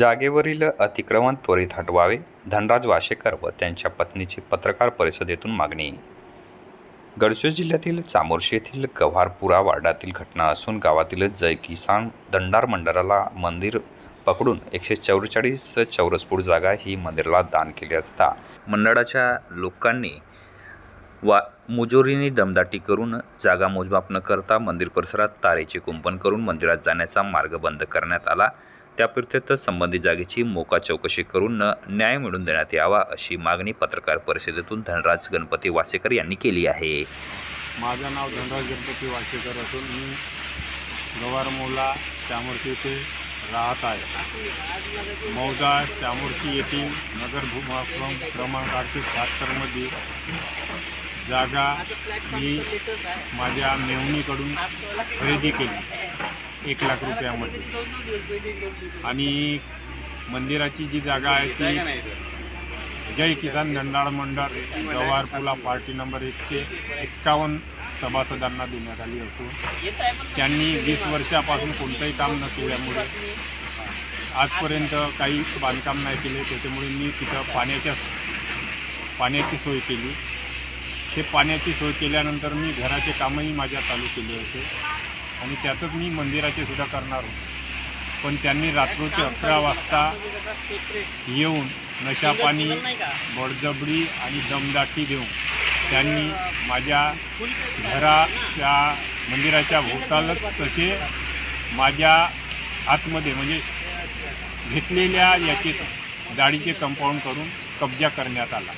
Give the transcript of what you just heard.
जागेवरील अतिक्रमण त्वरित हटवावे धनराज वाशेकर व त्यांच्या पत्नीची पत्रकार परिषदेतून मागणी. गडचिरोली जिल्ह्यातील चामोर्शी येथील गव्हारपुरा वार्डातील घटना असून गावातील जय किसान दंडार मंडळाला मंदिर पकडून एकशे चौवेचाळीस चौरस फूट जागा ही मंदिराला दान केली असता मंडळाच्या लोकांनी वा मुजोरीने दमदाटी करून जागा मोजमाप न करता मंदिर परिसरात तारेचे कुंपण करून मंदिरात जाण्याचा मार्ग बंद करण्यात आला. त्याप्रित्यर्थ संबंधित जागेची मोका चौकशी करून न न्याय मिळवून देण्यात यावा अशी मागणी पत्रकार परिषदेतून धनराज गणपती वासेकर यांनी केली आहे. माझं नाव धनराज गणपती वासेकर असून मी गवारमोला चामोर्शी येथे राहत आहे. मौजा चामोर्शी येथील नगर भूमाक्रम क्रमांक आठशे शहात्तरमध्ये जागा मी माझ्या मेवणीकडून खरेदी केली. एक लाख रुपयामध्ये. आणि मंदिराची जी जागा आहे ती जय किसान धंदाळ मंडळ गवारपुला पार्टी नंबर एकशे एक्कावन्न सभासदांना देण्यात आली असून त्यांनी वीस वर्षापासून कोणतंही काम न केल्यामुळे आजपर्यंत काही बांधकाम नाही केले. त्याच्यामुळे मी तिथं पाण्याच्या पाण्याची सोय केली. ते पाण्याची सोय केल्यानंतर मी घराचे कामही माझ्या चालू केले होते. आणि त्यातच मी मंदिराचे सुद्धा करणार होतो. पण त्यांनी रात्रीचे अकरा वाजता येऊन नशापाणी बडजबडी आणि दमदाटी देऊन त्यांनी माझ्या घराच्या मंदिराच्या भोवतालच तसे माझ्या आतमध्ये म्हणजे घेतलेल्या याचे गाडीचे कंपाऊंड करून कब्जा करण्यात आला.